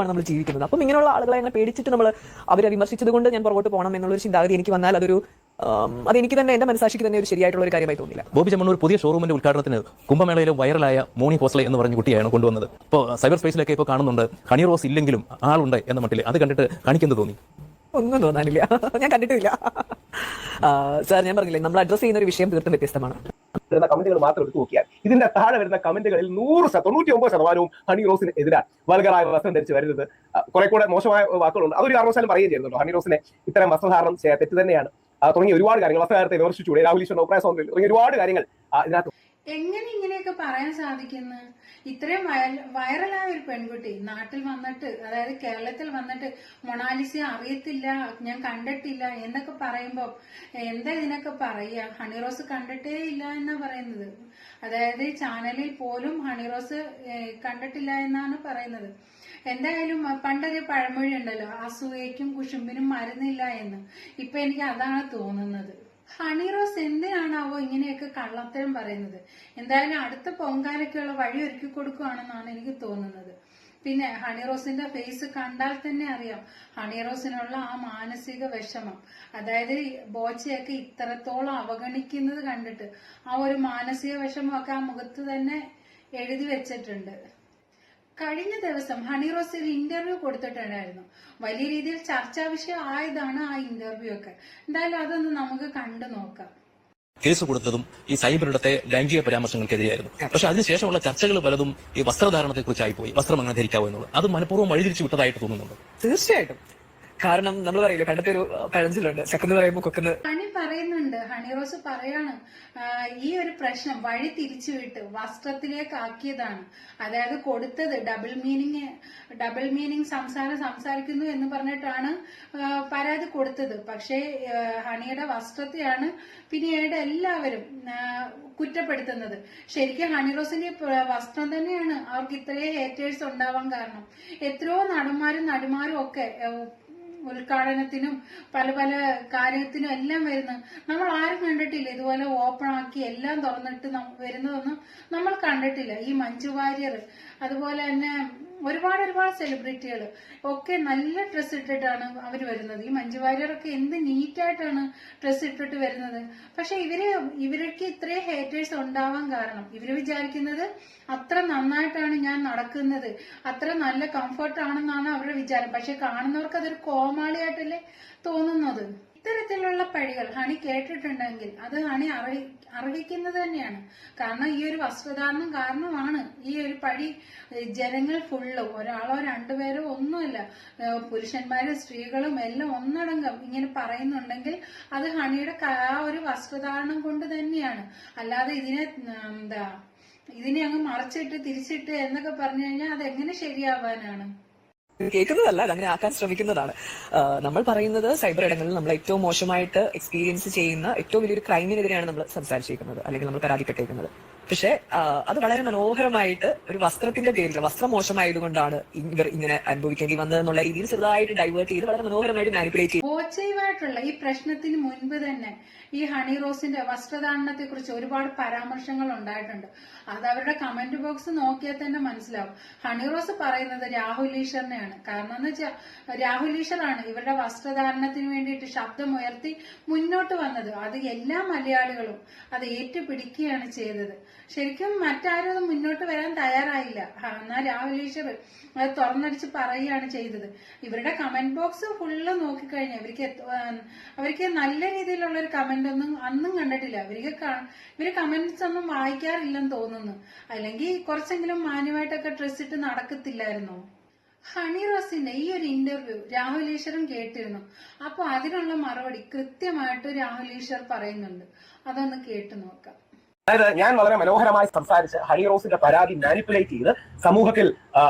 ആണ് നമ്മൾ ജീവിക്കുന്നത്. അപ്പം ഇങ്ങനെയുള്ള ആളുകളെ അങ്ങനെ പേടിച്ചിട്ട് നമ്മൾ അവരെ വിമർശിച്ചത് കൊണ്ട് ഞാൻ പുറകോട്ട് പോകണം എന്നുള്ളൊരു ചിന്താഗതി എനിക്ക് വന്നാൽ അതൊരു അതെനിക്ക് തന്നെ എന്റെ മനസാക്ഷിക്ക് തന്നെ ഒരു ശരിയായിട്ടുള്ള ഒരു കാര്യമായി തോന്നില്ല. ബോബി ചെമ്മണ്ണൂർ പുതിയ ഷോറൂമിന്റെ ഉദ്ഘാടനത്തിന് കുംഭമേളയിലെ വൈറലായ മോണി ഹോസ്ലെ എന്ന് പറഞ്ഞ കുട്ടിയാണ് കൊണ്ടുവന്നത്. ഇപ്പോൾ സൈബർ സ്പേസിലൊക്കെ ഇപ്പോൾ കാണുന്നുണ്ട് ഹണി റോസ് ഇല്ലെങ്കിലും ആളുണ്ട് എന്ന മട്ടിൽ അത് കണ്ടിട്ട് കാണിക്കുന്നത് തോന്നി? ഒന്നും തോന്നാനില്ല. ഞാൻ കണ്ടിട്ടില്ല സാർ ഞാൻ പറഞ്ഞില്ലേ നമ്മൾ അഡ്രസ് ചെയ്യുന്ന ഒരു വിഷയം തീർത്തും വ്യത്യസ്തമാണ്. വരുന്ന കമന്റുകൾ മാത്രം എടുത്തു നോക്കിയാൽ ഇതിന്റെ താഴെ വരുന്ന കമന്റുകളിൽ നൂറ് തൊണ്ണൂറ്റി ഒമ്പത് ശതമാനവും ഹണി റോസിന് എതിരാണ് വൽഗറായ വസ്ത്രം ധരിച്ച് വരുന്നത്. കുറെ കൂടെ മോശമായ വാക്കുകളുണ്ട്. അതൊരു കാരണവശാലും പറയുകയും ചെയ്യുന്നുണ്ടോ. ഹണി റോസിനെ ഇത്തരം വസ്ത്രധാരണം തെറ്റ് തന്നെയാണ്. തുടങ്ങിയ ഒരുപാട് കാര്യങ്ങൾ വസ്ത്രധാരത്തെ വിമർശിച്ചുകൂടെ രാഹുൽ സ്വാതന്ത്ര്യം തുടങ്ങിയ ഒരുപാട് കാര്യങ്ങൾ ഇതിനകത്ത് എങ്ങനെ ഇങ്ങനെയൊക്കെ പറയാൻ സാധിക്കുന്നു? ഇത്രയും വൈറലായ ഒരു പെൺകുട്ടി നാട്ടിൽ വന്നിട്ട് അതായത് കേരളത്തിൽ വന്നിട്ട് മൊണാലിസ അറിയത്തില്ല ഞാൻ കണ്ടിട്ടില്ല എന്നൊക്കെ പറയുമ്പോൾ എന്താ ഇതിനൊക്കെ പറയുക? ഹണിറോസ് കണ്ടിട്ടേ ഇല്ല എന്നാ പറയുന്നത്. അതായത് ചാനലിൽ പോലും ഹണിറോസ് കണ്ടിട്ടില്ല എന്നാണ് പറയുന്നത്. എന്തായാലും പണ്ടൊരു പഴമൊഴി ഉണ്ടല്ലോ അസൂയയ്ക്കും കുഷുമ്പിനും മരുന്നില്ല എന്ന്. ഇപ്പൊ എനിക്ക് അതാണ് തോന്നുന്നത്. ഹണി റോസ് എന്തിനാണാവോ ഇങ്ങനെയൊക്കെ കള്ളത്തരം പറയുന്നത്? എന്തായാലും അടുത്ത പൊങ്കാലയ്ക്കുള്ള വഴി ഒരുക്കി കൊടുക്കുകയാണെന്നാണ് എനിക്ക് തോന്നുന്നത്. പിന്നെ ഹണി റോസിന്റെ ഫേസ് കണ്ടാൽ തന്നെ അറിയാം ഹണി റോസിനുള്ള ആ മാനസിക വിഷമം. അതായത് ബോച്ചയൊക്കെ ഇത്രത്തോളം അവഗണിക്കുന്നത് കണ്ടിട്ട് ആ ഒരു മാനസിക വിഷമമൊക്കെ ആ മുഖത്ത് തന്നെ എഴുതി വെച്ചിട്ടുണ്ട്. കഴിഞ്ഞ ദിവസം ഹണി റോസ് ഒരു ഇന്റർവ്യൂ കൊടുത്തിട്ടുണ്ടായിരുന്നു. വലിയ രീതിയിൽ ചർച്ചാ വിഷയം ആയതാണ് ആ ഇന്റർവ്യൂ ഒക്കെ. എന്തായാലും അതൊന്ന് നമുക്ക് കണ്ടു നോക്കാം. കേസ് കൊടുത്തതും ഈ സൈബറിടത്തെ ലൈംഗിക പരാമർശങ്ങൾക്കെതിരെയായിരുന്നു. പക്ഷെ അതിനുശേഷമുള്ള ചർച്ചകൾ പലതും ഈ വസ്ത്രധാരണത്തെ കുറിച്ചായി പോയി. വസ്ത്രം അങ്ങനെ ധരിക്കാവോ എന്നുള്ളത്. അത് മനഃപൂർവം വഴിതിരിച്ചു വിട്ടതായിട്ട് തോന്നുന്നുണ്ട്? തീർച്ചയായിട്ടും. കാരണം നമ്മൾ പറയില്ലേ പണ്ടത്തെ ഒരു പഴഞ്ചിലുണ്ട് ചക്കെന്ന് പറയുമ്പോൾ കൊക്കെന്ന് ഹണി പറയുന്നുണ്ട്. ഹണി റോസ് പറയാണ് ഈ ഒരു പ്രശ്നം വഴി തിരിച്ചുവിട്ട് വസ്ത്രത്തിലേക്ക് ആക്കിയതാണ്. അതായത് കൊടുത്തത് ഡബിൾ മീനിങ് ഡബിൾ മീനിങ് സംസാരം സംസാരിക്കുന്നു എന്ന് പറഞ്ഞിട്ടാണ് പരാതി കൊടുത്തത്. പക്ഷേ ഹണിയുടെ വസ്ത്രത്തെയാണ് പിന്നീട് എല്ലാവരും കുറ്റപ്പെടുത്തുന്നത്. ശരിക്കും ഹണി റോസിന്റെ വസ്ത്രം തന്നെയാണ് അവർക്ക് ഇത്രയും ഹേറ്റേഴ്സ് ഉണ്ടാവാൻ കാരണം. എത്രയോ നടന്മാരും നടിമാരും ഒക്കെ ഉദ്ഘാടനത്തിനും പല പല കാര്യത്തിനും എല്ലാം വരുന്ന നമ്മൾ ആരും കണ്ടിട്ടില്ല. ഇതുപോലെ ഓപ്പൺ ആക്കി എല്ലാം തുറന്നിട്ട് വരുന്നതൊന്നും നമ്മൾ കണ്ടിട്ടില്ല. ഈ മഞ്ജു വാര്യർ അതുപോലെ തന്നെ ഒരുപാട് ഒരുപാട് സെലിബ്രിറ്റികൾ ഒക്കെ നല്ല ഡ്രസ്സ് ഇട്ടിട്ടാണ് അവർ വരുന്നത്. ഈ മഞ്ജു വാര്യറൊക്കെ എന്ത് നീറ്റായിട്ടാണ് ഡ്രസ്സ് ഇട്ടിട്ട് വരുന്നത്. പക്ഷെ ഇവർ ഇവർക്ക് ഇത്രയും ഹേറ്റേഴ്സ് ഉണ്ടാവാൻ കാരണം ഇവർ വിചാരിക്കുന്നത് അത്ര നന്നായിട്ടാണ് ഞാൻ നടക്കുന്നത്. അത്ര നല്ല കംഫർട്ട് ആണെന്നാണ് അവരുടെ വിചാരം. പക്ഷെ കാണുന്നവർക്ക് അതൊരു കോമാളിയായിട്ടല്ലേ തോന്നുന്നത്. ഇത്തരത്തിലുള്ള പഴികൾ ഹണി കേട്ടിട്ടുണ്ടെങ്കിൽ അത് ഹണി അർഹി അർഹിക്കുന്നത് തന്നെയാണ്. കാരണം ഈ ഒരു വസ്ത്രധാരണം കാരണമാണ് ഈ ഒരു പഴി ജനങ്ങൾ ഫുള്ള് ഒരാളോ രണ്ടുപേരോ ഒന്നുമല്ല. പുരുഷന്മാരും സ്ത്രീകളും എല്ലാം ഒന്നടങ്കം ഇങ്ങനെ പറയുന്നുണ്ടെങ്കിൽ അത് ഹണിയുടെ ആ ഒരു വസ്ത്രധാരണം കൊണ്ട് തന്നെയാണ്. അല്ലാതെ ഇതിനെ എന്താ ഇതിനെ അങ്ങ് മറച്ചിട്ട് തിരിച്ചിട്ട് എന്നൊക്കെ പറഞ്ഞു കഴിഞ്ഞാൽ അതെങ്ങനെ ശരിയാവാനാണ്? കേൾക്കുന്നതല്ല അത് അങ്ങനെ ആക്കാൻ ശ്രമിക്കുന്നതാണ്. നമ്മൾ പറയുന്നത് സൈബർ ഇടങ്ങളിൽ നമ്മൾ ഏറ്റവും മോശമായിട്ട് എക്സ്പീരിയൻസ് ചെയ്യുന്ന ഏറ്റവും വലിയൊരു ക്രൈമിനെതിരെയാണ് നമ്മൾ സംസാരിച്ചിരിക്കുന്നത് അല്ലെങ്കിൽ നമ്മൾ പരാതിപ്പെട്ടേക്കുന്നത് പക്ഷെ അത് വളരെ മനോഹരമായിട്ട് ഒരു വസ്ത്രത്തിന്റെ പേരിൽ വസ്ത്രം മോശമായതുകൊണ്ടാണ് ഇവർ ഇങ്ങനെ അനുഭവിക്കേണ്ടി വന്നതെന്നുള്ള രീതിയിൽ ചെറുതായിട്ട് ഡൈവേർട്ട് ചെയ്ത് വളരെ മനോഹരമായിട്ട് മാനിപ്പുലേറ്റ് ചെയ്തു. പോസിറ്റീവായിട്ടുള്ള ഈ പ്രശ്നത്തിന് മുൻപ് തന്നെ ഈ ഹണി റോസിന്റെ വസ്ത്രധാരണത്തെ കുറിച്ച് ഒരുപാട് പരാമർശങ്ങൾ ഉണ്ടായിട്ടുണ്ട്. അത് അവരുടെ കമന്റ് ബോക്സ് നോക്കിയാൽ തന്നെ മനസ്സിലാവും. ഹണി റോസ് പറയുന്നത് രാഹുൽ ഈശ്വറിനെയാണ്. കാരണം എന്ന് വെച്ചാൽ രാഹുൽ ഈശ്വറാണ് ഇവരുടെ വസ്ത്രധാരണത്തിന് വേണ്ടിയിട്ട് ശബ്ദമുയർത്തി മുന്നോട്ട് വന്നത്. അത് എല്ലാ മലയാളികളും അത് ഏറ്റുപിടിക്കുകയാണ് ചെയ്തത്. ശരിക്കും മറ്റാരും അത് മുന്നോട്ട് വരാൻ തയ്യാറായില്ല. എന്നാ രാഹുൽ അത് തുറന്നടിച്ച് പറയുകയാണ് ചെയ്തത്. ഇവരുടെ കമന്റ് ബോക്സ് ഫുള്ള് നോക്കിക്കഴിഞ്ഞാൽ ഇവർക്ക് അവർക്ക് നല്ല രീതിയിലുള്ള ഒരു കമന്റ് ഒന്നും അന്നും കണ്ടിട്ടില്ല. ഇവർക്ക് ഇവർ കമന്റ്സ് ഒന്നും വായിക്കാറില്ലെന്ന് തോന്നുന്നു. അല്ലെങ്കിൽ കുറച്ചെങ്കിലും മാന്യമായിട്ടൊക്കെ ഡ്രസ് ഇട്ട് നടക്കത്തില്ലായിരുന്നോ? ഹണി റോസിന്റെ ഈ ഒരു ഇന്റർവ്യൂ രാഹുൽ കേട്ടിരുന്നു. അപ്പൊ അതിനുള്ള മറുപടി കൃത്യമായിട്ട് രാഹുൽ ഈശ്വർ പറയുന്നുണ്ട്. അതൊന്ന് കേട്ടു നോക്കാം. അതായത് ഞാൻ വളരെ മനോഹരമായി സംസാരിച്ച് ഹണി റോസിന്റെ പരാതി മാനിപ്പുലേറ്റ് ചെയ്ത് സമൂഹത്തിൽ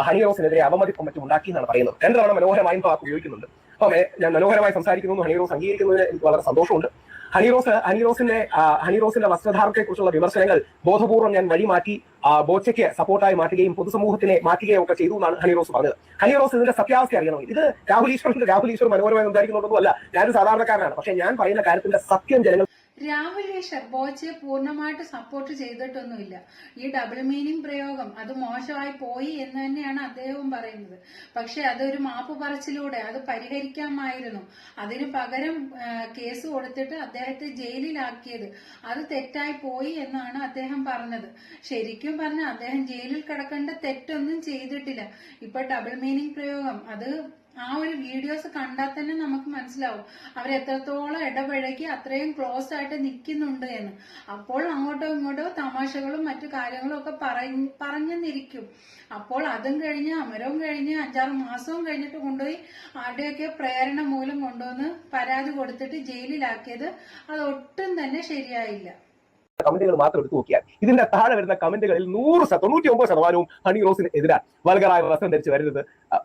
ഹണി റോസിനെതിരെ അവമതിപ്പും മറ്റും ഉണ്ടാക്കി എന്നാണ് പറയുന്നത്. രണ്ട് തവണ മനോഹരമായും വാക്ക് ഉപയോഗിക്കുന്നുണ്ട്. അപ്പം ഞാൻ മനോഹരമായി സംസാരിക്കുന്നു ഹണി റോസ് അംഗീകരിക്കുന്നതിന് എനിക്ക് വളരെ സന്തോഷമുണ്ട്. ഹണി റോസ് ഹണി റോസിന്റെ ഹണി റോസിന്റെ വസ്ത്രധാരണത്തെ കുറിച്ചുള്ള വിമർശനങ്ങൾ ബോധപൂർവം ഞാൻ വഴി മാറ്റി ആ, ബോച്ചയ്ക്ക് സപ്പോർട്ടായി മാറ്റുകയും പൊതുസമൂഹത്തിനെ മാറ്റുകയും ഒക്കെ ചെയ്തു എന്നാണ് ഹണി റോസ് പറഞ്ഞത്. ഹണി റോസ് ഇതിന്റെ സത്യാവസ്ഥ അറിയണം. ഇത് രാഹുൽ ഈശ്വറിന്റെ രാഹുൽ ഈശ്വർ മനോഹരമായി സംസാരിക്കുന്നതൊന്നും അല്ല ഞാനൊരു സാധാരണക്കാരനാണ്. പക്ഷെ ഞാൻ പറയുന്ന കാര്യത്തിന്റെ സത്യം ജനങ്ങൾ രാഹുൽ ഷെർബോച്ചയെ ബോച്ചയെ പൂർണമായിട്ട് സപ്പോർട്ട് ചെയ്തിട്ടൊന്നുമില്ല. ഈ ഡബിൾ മീനിങ് പ്രയോഗം അത് മോശമായി പോയി എന്ന് തന്നെയാണ് അദ്ദേഹവും പറയുന്നത്. പക്ഷെ അതൊരു മാപ്പ് പറച്ചിലൂടെ അത് പരിഹരിക്കാമായിരുന്നു. അതിന് പകരം കേസ് കൊടുത്തിട്ട് അദ്ദേഹത്തെ ജയിലിലാക്കിയത്. അത് തെറ്റായി പോയി എന്നാണ് അദ്ദേഹം പറഞ്ഞത്. ശരിക്കും പറഞ്ഞാൽ അദ്ദേഹം ജയിലിൽ കിടക്കേണ്ട തെറ്റൊന്നും ചെയ്തിട്ടില്ല. ഇപ്പൊ ഡബിൾ മീനിങ് പ്രയോഗം അത് ആ ഒരു വീഡിയോസ് കണ്ടാൽ തന്നെ നമുക്ക് മനസ്സിലാവും. അവർ എത്രത്തോളം ഇടപഴകി അത്രയും ക്ലോസ് ആയിട്ട് നിൽക്കുന്നുണ്ട് എന്ന്. അപ്പോൾ അങ്ങോട്ടോ ഇങ്ങോട്ടോ തമാശകളും മറ്റു കാര്യങ്ങളും ഒക്കെ പറഞ്ഞു പറഞ്ഞെന്നിരിക്കും. അപ്പോൾ അതും കഴിഞ്ഞ് അമരവും കഴിഞ്ഞ് അഞ്ചാറ് മാസവും കഴിഞ്ഞിട്ട് കൊണ്ടുപോയി ആരുടെയൊക്കെ പ്രേരണ മൂലം കൊണ്ടുവന്ന് പരാതി കൊടുത്തിട്ട് ജയിലിലാക്കിയത്. അത് ഒട്ടും തന്നെ ശരിയായില്ല. കമന്റുകൾ മാത്രം എടുത്തു നോക്കിയാൽ ഇതിന്റെ താഴെ വരുന്ന കമന്റുകളിൽ നൂറ് തൊണ്ണൂറ്റി ഒമ്പത് ശതമാനവും ഹണി റോസിന് എതിരാണ് വൽഗറായ വസ്ത്രം ധരിച്ച് വരുന്നത്.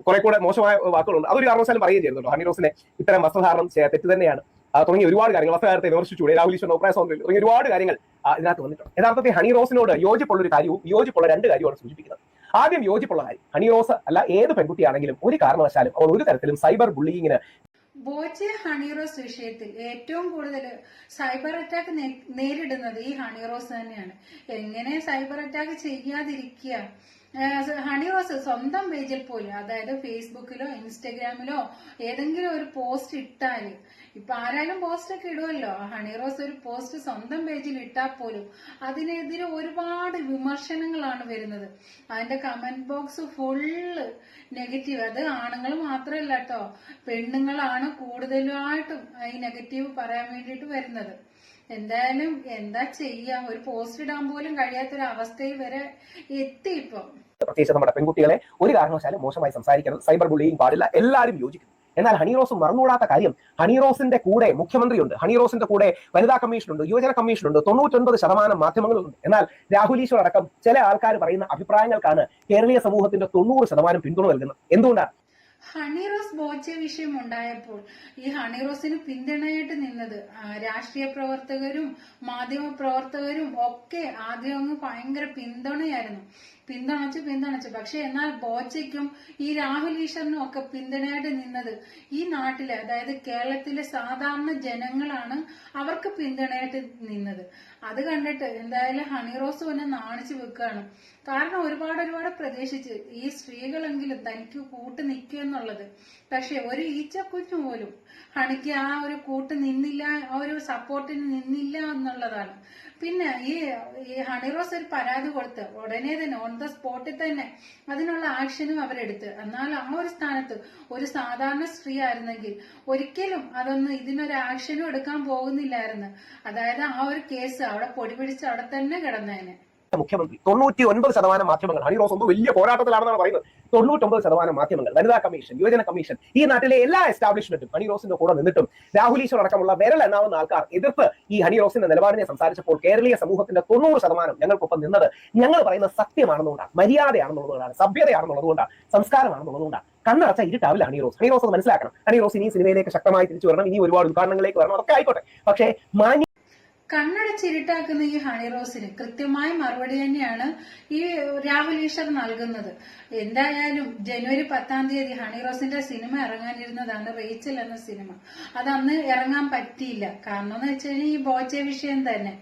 കുറെ കൂടെ മോശമായ വാക്കുകളുണ്ട്. അതൊരു കാരണവശാലും പറയുകയും ചെയ്യുന്നുണ്ടോ ഹണി റോസിനെ ഇത്തരം വസ്ത്രധാരണം തെറ്റ് തന്നെയാണ്. തുടങ്ങിയ ഒരുപാട് കാര്യങ്ങൾ വസ്ത്രകാരത്തെ വിമർശിച്ചുകൂടെ രാഹുൽ ഈശ്വർ ഓപ്രാ സ്വാമി തുടങ്ങിയ ഒരുപാട് കാര്യങ്ങൾ ഇതിനകത്ത് വന്നിട്ടുണ്ട്. യഥാർത്ഥത്തിൽ ഹണി റോസിനോട് യോജിപ്പുള്ള ഒരു കാര്യവും യോജിപ്പുള്ള രണ്ട് കാര്യമാണ് സൂചിപ്പിക്കുന്നത്. ആദ്യം യോജിപ്പുള്ള കാര്യം ഹണി റോസ് അല്ല ഏത് പെൺകുട്ടിയാണെങ്കിലും ഒരു കാരണവശാലും അവൾ ഒരു തരത്തിലും സൈബർ ബുള്ളിങ്ങിന് ബോച്ചെ ഹണിറോസ് വിഷയത്തിൽ ഏറ്റവും കൂടുതൽ സൈബർ അറ്റാക്ക് നേരിടുന്നത് ഈ ഹണിറോസ് തന്നെയാണ്. എങ്ങനെ സൈബർ അറ്റാക്ക് ചെയ്യാതിരിക്കുക? ഏഹ് ഹണിറോസ് സ്വന്തം പേജിൽ പോലും അതായത് ഫേസ്ബുക്കിലോ ഇൻസ്റ്റഗ്രാമിലോ ഏതെങ്കിലും ഒരു പോസ്റ്റ് ഇട്ടാൽ ഇപ്പൊ ആരായാലും പോസ്റ്റ് ഒക്കെ ഇടുമല്ലോ ഹണിറോസ് ഒരു പോസ്റ്റ് സ്വന്തം പേജിൽ ഇട്ടാൽ പോലും അതിനെതിരെ ഒരുപാട് വിമർശനങ്ങളാണ് വരുന്നത്. അതിന്റെ കമന്റ് ബോക്സ് ഫുള്ള് നെഗറ്റീവ് അത് ആണുങ്ങൾ മാത്രമല്ല കേട്ടോ പെണ്ണുങ്ങളാണ് കൂടുതലായിട്ടും ഈ നെഗറ്റീവ് പറയാൻ വേണ്ടിയിട്ട് വരുന്നത്. എന്തായാലും എന്താ ചെയ്യാം? ഒരു പോസ്റ്റ് ഇടാൻ പോലും കഴിയാത്ത ഒരു അവസ്ഥയിൽ വരെ എത്തി ഇപ്പം. പ്രത്യേകിച്ച് നമ്മുടെ പെൺകുട്ടികളെ ഒരു കാരണവശാലും മോശമായി സംസാരിക്കണം സൈബർ ബുള്ളിയും പാടില്ല എല്ലാവരും യോജിക്കുന്നു. എന്നാൽ ഹണി റോസ് മറന്നുകൂടാത്ത കാര്യം ഹണി റോസിന്റെ കൂടെ മുഖ്യമന്ത്രിയുണ്ട് ഹണിറോസിന്റെ കൂടെ വനിതാ കമ്മീഷനുണ്ട് യുവജന കമ്മീഷനുണ്ട് തൊണ്ണൂറ്റൊൻപത് ശതമാനം മാധ്യമങ്ങളുണ്ട്. എന്നാൽ രാഹുൽ ഈശ്വർ അടക്കം ചില ആൾക്കാർ പറയുന്ന അഭിപ്രായങ്ങൾക്കാണ് കേരളീയ സമൂഹത്തിന്റെ തൊണ്ണൂറ് ശതമാനം പിന്തുണ നൽകുന്നത്. എന്തുകൊണ്ടാണ്? ഹണിറോസ് ബോച്ച വിഷയം ഉണ്ടായപ്പോൾ ഈ ഹണി റോസിന് പിന്തുണയായിട്ട് നിന്നത് രാഷ്ട്രീയ പ്രവർത്തകരും മാധ്യമ പ്രവർത്തകരും ഒക്കെ ആദ്യം അങ്ങ് ഭയങ്കര പിന്തുണയായിരുന്നു. പിന്തുണച്ച് പിന്തുണച്ച്. പക്ഷെ എന്നാൽ ബോച്ചയ്ക്കും ഈ രാഹുൽ ഈശ്വറിനും ഒക്കെ പിന്തുണയായിട്ട് നിന്നത് ഈ നാട്ടിലെ അതായത് കേരളത്തിലെ സാധാരണ ജനങ്ങളാണ് അവർക്ക് പിന്തുണയായിട്ട് നിന്നത്. അത് കണ്ടിട്ട് എന്തായാലും ഹണി റോസ് തന്നെ നാണിച്ചു വെക്കുകയാണ്. കാരണം ഒരുപാട് ഒരുപാട് പ്രതീക്ഷിച്ച് ഈ സ്ത്രീകളെങ്കിലും തനിക്ക് കൂട്ട് നിൽക്കുക എന്നുള്ളത്. പക്ഷെ ഒരു ഈച്ച കുഞ്ഞു പോലും ഹണിക്ക് ആ ഒരു കൂട്ട് നിന്നില്ല ആ ഒരു സപ്പോർട്ടിന് നിന്നില്ല എന്നുള്ളതാണ്. പിന്നെ ഈ ഈ ഹണിറോസ് ഒരു പരാതി കൊടുത്ത് ഉടനെ തന്നെ ഓൺ ദ സ്പോട്ടിൽ തന്നെ അതിനുള്ള ആക്ഷനും അവരെടുത്ത്. എന്നാൽ ആ ഒരു സ്ഥാനത്ത് ഒരു സാധാരണ സ്ത്രീ ആയിരുന്നെങ്കിൽ ഒരിക്കലും അതൊന്നും ഇതിനൊരു ആക്ഷനും എടുക്കാൻ പോകുന്നില്ലായിരുന്നു. അതായത് ആ ഒരു കേസ് അവിടെ പൊടി പിടിച്ച് അവിടെ തന്നെ കിടന്നേനെ. മുഖ്യമന്ത്രി. തൊണ്ണൂറ്റി ഒൻപത് ശതമാനം മാധ്യമങ്ങൾ ഹരിറോസ് ഒന്നും വലിയ പോരാട്ടത്തിലാണെന്നാണ് പറയുന്നത്. തൊണ്ണൂറ്റൊമ്പത് ശതമാനം മാധ്യമങ്ങൾ വനിതാ കമ്മീഷൻ യുവജന കമ്മീഷൻ ഈ നാട്ടിലെ എല്ലാ എസ്റ്റാബ്ലിഷ്മെന്റും ഹണിറോസിന്റെ കൂടെ നിന്നിട്ടും രാഹുൽ ഈശ്വർ അടക്കമുള്ള വിരൽ എണ്ണാവുന്ന ആൾക്കാർ എതിർപ്പ് ഈ ഹണിറോസിന്റെ നിലപാടിനെ സംസാരിച്ചപ്പോൾ കേരളീയ സമൂഹത്തിന്റെ തൊണ്ണൂറ് ശതമാനം ഞങ്ങൾക്കൊപ്പം നിന്നത് ഞങ്ങൾ പറയുന്ന സത്യമാണെന്നുകൊണ്ടാണ് മര്യാദയാണെന്നുള്ളതുകൊണ്ടാണ് സഭ്യതയാണെന്നുള്ളതുകൊണ്ടാണ് സംസ്കാരമാണെന്നുള്ളതുകൊണ്ടാണ്. കണ്ണടച്ച ഇരുട്ടാവില്ല ഹണിറോസ് ഹണിറോസ് അത് മനസ്സിലാക്കണം. ഹണിറോസ് ഇനി സിനിമയിലേക്ക് ശക്തമായി തിരിച്ചു വരണം. ഇനി ഒരുപാട് ഉദ്ഘാടനങ്ങളിലേക്ക് വരണം. അതൊക്കെ ആയിക്കോട്ടെ. പക്ഷേ മാന്യ കണ്ണടച്ചിരുട്ടാക്കുന്ന ഈ ഹണി റോസിന് കൃത്യമായ മറുപടി തന്നെയാണ് ഈ രാഹുൽ ഈശ്വർ നൽകുന്നത്. എന്തായാലും ജനുവരി പത്താം തീയതി ഹണി റോസിന്റെ സിനിമ ഇറങ്ങാനിരുന്നതാണ് റേച്ചൽ എന്ന സിനിമ അത് അന്ന് ഇറങ്ങാൻ പറ്റിയില്ല. കാരണം എന്ന് വെച്ച് കഴിഞ്ഞാൽ ഈ ബോച്ച വിഷയം തന്നെ.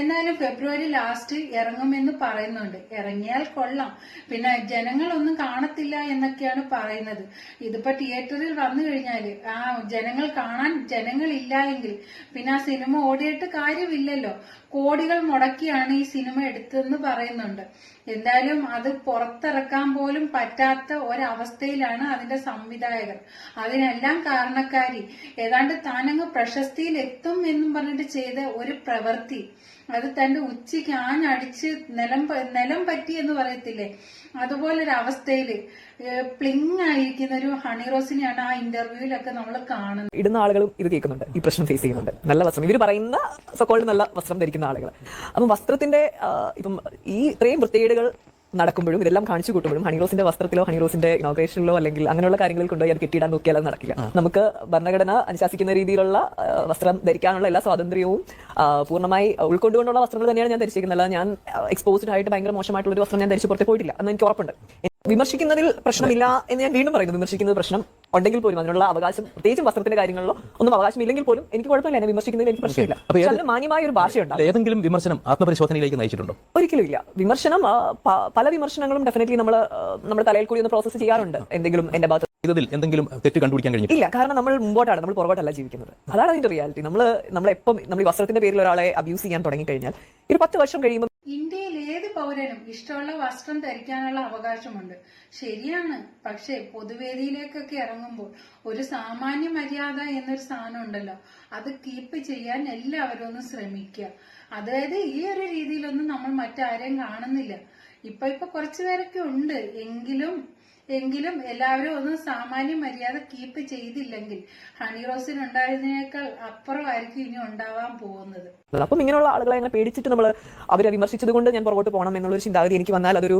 എന്നാലും ഫെബ്രുവരി ലാസ്റ്റ് ഇറങ്ങുമെന്ന് പറയുന്നുണ്ട്. ഇറങ്ങിയാൽ കൊള്ളാം. പിന്നെ ജനങ്ങളൊന്നും കാണത്തില്ല എന്നൊക്കെയാണ് പറയുന്നത്. ഇതിപ്പോ തിയേറ്ററിൽ വന്നു കഴിഞ്ഞാൽ ആ ജനങ്ങൾ കാണാൻ ജനങ്ങളില്ല എങ്കിൽ പിന്നെ ആ സിനിമ ഓടിയിട്ട് കാര്യമില്ലല്ലോ കോടികൾ മുടക്കിയാണ് ഈ സിനിമ എടുത്തതെന്ന് പറയുന്നുണ്ട്. എന്തായാലും അത് പുറത്തിറക്കാൻ പോലും പറ്റാത്ത ഒരവസ്ഥയിലാണ് അതിന്റെ സംവിധായകർ. അതിനെല്ലാം കാരണക്കാരി. ഏതാണ്ട് താനങ്ങ് പ്രശസ്തിയിൽ എത്തും എന്നും പറഞ്ഞിട്ട് ചെയ്ത ഒരു പ്രവൃത്തി. അത് തന്റെ ഉച്ചയ്ക്ക് ആഞ്ഞടിച്ച് നിലം നിലം പറ്റി എന്ന് പറയത്തില്ലേ? അതുപോലൊരവസ്ഥയിൽ പ്ലിങ് ആയിരിക്കുന്ന ഒരു ഹണി റോസിനെയാണ് ആ ഇന്റർവ്യൂവിലൊക്കെ നമ്മൾ കാണുന്നത്. ഇടുന്ന ആളുകളും ഇത് കേൾക്കുന്നുണ്ട് ഈ പ്രശ്നം ഫേസ് ചെയ്യുന്നുണ്ട്. നല്ല വസ്ത്രം. ഇവർ പറയുന്ന സോക്കോൾഡ് നല്ല വസ്ത്രം ധരിക്കുന്ന ആളുകൾ അപ്പം വസ്ത്രത്തിന്റെ ഇപ്പം ഈ ഇത്രയും വൃത്തികേടുകൾ നടക്കുമ്പോഴും ഇതെല്ലാം കാണിച്ചു കൂട്ടുമ്പോഴും ഹണിറോസിന്റെ വസ്ത്രത്തിലോ ഹണിറോസിന്റെ ഇനോഗ്രേഷനിലോ അല്ലെങ്കിൽ അങ്ങനെയുള്ള കാര്യങ്ങളിൽ കൊണ്ടുപോയി അത് കെട്ടിയിടാൻ നോക്കിയാൽ അത് നടക്കില്ല. നമുക്ക് ഭരണഘടന അനുശാസിക്കുന്ന രീതിയിലുള്ള വസ്ത്രം ധരിക്കാനുള്ള എല്ലാ സ്വാതന്ത്ര്യവും പൂർണമായി ഉൾക്കൊണ്ടുകൊണ്ടുള്ള വസ്ത്രങ്ങൾ തന്നെയാണ് ഞാൻ ധരിച്ചിരിക്കുന്നത്. അല്ലാതെ ഞാൻ എക്സ്പോസ്ഡ് ആയിട്ട് ഭയങ്കര മോശമായിട്ടുള്ള ഒരു വസ്ത്രം ഞാൻ ധരിച്ച് പുറത്ത് പോയിട്ടില്ല. അന്ന് എനിക്ക് ഉറപ്പുണ്ട്. വിമർശിക്കുന്നതിൽ പ്രശ്നമില്ല എന്ന് ഞാൻ വീണ്ടും പറയുന്നു. വിമർശിക്കുന്നത് പ്രശ്നം ഉണ്ടെങ്കിൽ പോലും അതിനുള്ള അവകാശം പ്രത്യേകിച്ചും വസ്ത്രത്തിന്റെ കാര്യങ്ങളിലോ ഒന്നും അവകാശം ഇല്ലെങ്കിൽ പോലും എനിക്ക് കുഴപ്പമില്ല. എന്നെ വിമർശിക്കുന്നതിൽ എനിക്ക് പ്രശ്നമില്ല. അതിന് മാന്യമായ ഒരു ഭാഷയുണ്ട്. ഏതെങ്കിലും വിമർശനം ആത്മപരിശോധനയിലേക്ക് നയിച്ചിട്ടുണ്ടോ? ഒരിക്കലും ഇല്ല. വിമർശനം പല വിമർശനങ്ങളും ഡെഫിനറ്റ്ലി നമ്മൾ നമ്മുടെ തലയിൽ കൂടി ഒന്ന് പ്രോസസ്സ് ചെയ്യാറുണ്ട്. എന്തെങ്കിലും എന്റെ ഭാഗത്ത് ഇതിൽ എന്തെങ്കിലും തെറ്റ് കണ്ടുപിടിക്കാൻ കഴിഞ്ഞു? ഇല്ല. കാരണം നമ്മൾ മുമ്പോട്ടാണ്. നമ്മൾ പുറകോട്ടല്ല ജീവിക്കുന്നത്. അതാണ് അതിന്റെ റിയാലിറ്റി നമ്മൾ നമ്മൾ എപ്പം നമ്മൾ ഈ വസ്ത്രത്തിന്റെ പേരിൽ ഒരാളെ അബ്യൂസ് ചെയ്യാൻ തുടങ്ങി കഴിഞ്ഞാൽ ഒരു പത്ത് വർഷം കഴിയുമ്പോൾ ഇന്ത്യയിൽ ഏത് പൗരനും ഇഷ്ടമുള്ള വസ്ത്രം ധരിക്കാനുള്ള അവകാശമുണ്ട്. ശരിയാണ്. പക്ഷേ പൊതുവേദിയിലേക്കൊക്കെ ഇറങ്ങുമ്പോൾ ഒരു സാമാന്യ മര്യാദ എന്നൊരു സാധനം ഉണ്ടല്ലോ അത് കീപ്പ് ചെയ്യാൻ എല്ലാവരും ഒന്ന് ശ്രമിക്കുക. അതായത് ഈ ഒരു രീതിയിലൊന്നും നമ്മൾ മറ്റാരെയും കാണുന്നില്ല. ഇപ്പൊ ഇപ്പൊ കുറച്ചു പേരൊക്കെ ഉണ്ട്. എങ്കിലും എങ്കിലും എല്ലാവരും ഒന്ന് സാമാന്യ മര്യാദ കീപ്പ് ചെയ്തില്ലെങ്കിൽ ഹണി റോസിന് ഉണ്ടായതിനേക്കാൾ അപ്പുറമായിരിക്കും ഇനി ഉണ്ടാവാൻ പോകുന്നത്. അപ്പം ഇങ്ങനെയുള്ള ആളുകളെ പേടിച്ചിട്ട് നമ്മൾ അവരെ വിമർശിച്ചത് കൊണ്ട് ഞാൻ പുറകോട്ട് പോകണം എന്നുള്ളൊരു ചിന്താഗതി എനിക്ക് വന്നാൽ അതൊരു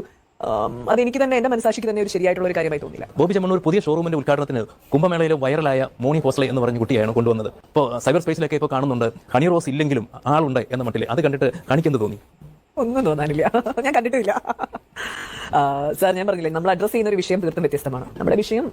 അതെനിക്ക് തന്നെ എന്റെ മനസാക്ഷിക്ക് തന്നെ ഒരു ശരിയായിട്ടുള്ള ഒരു കാര്യമായി തോന്നില്ല. ബോബി ചമ്മണ്ണൂർ പുതിയ ഷോറൂമിന്റെ ഉദ്ഘാടനത്തിന് കുംഭമേളയിലെ വൈറലായ മോണി ഹോസ്ലെ എന്ന് പറഞ്ഞ കുട്ടിയാണ് കൊണ്ടുവന്നത്. ഇപ്പോ സൈബർ സ്പേസിലൊക്കെ ഇപ്പോൾ കാണുന്നുണ്ട്. ഹണി റോസ് ഇല്ലെങ്കിലും ആളുണ്ട് എന്ന മട്ടിൽ അത് കണ്ടിട്ട് കാണിക്കുന്നത് തോന്നി? ഒന്നും തോന്നാനില്ല. ഞാൻ കണ്ടിട്ടില്ല സാർ ഞാൻ പറഞ്ഞില്ലേ നമ്മൾ അഡ്രസ് ചെയ്യുന്ന ഒരു വിഷയം തീർത്തും വ്യത്യസ്തമാണ്. നമ്മുടെ വിഷയം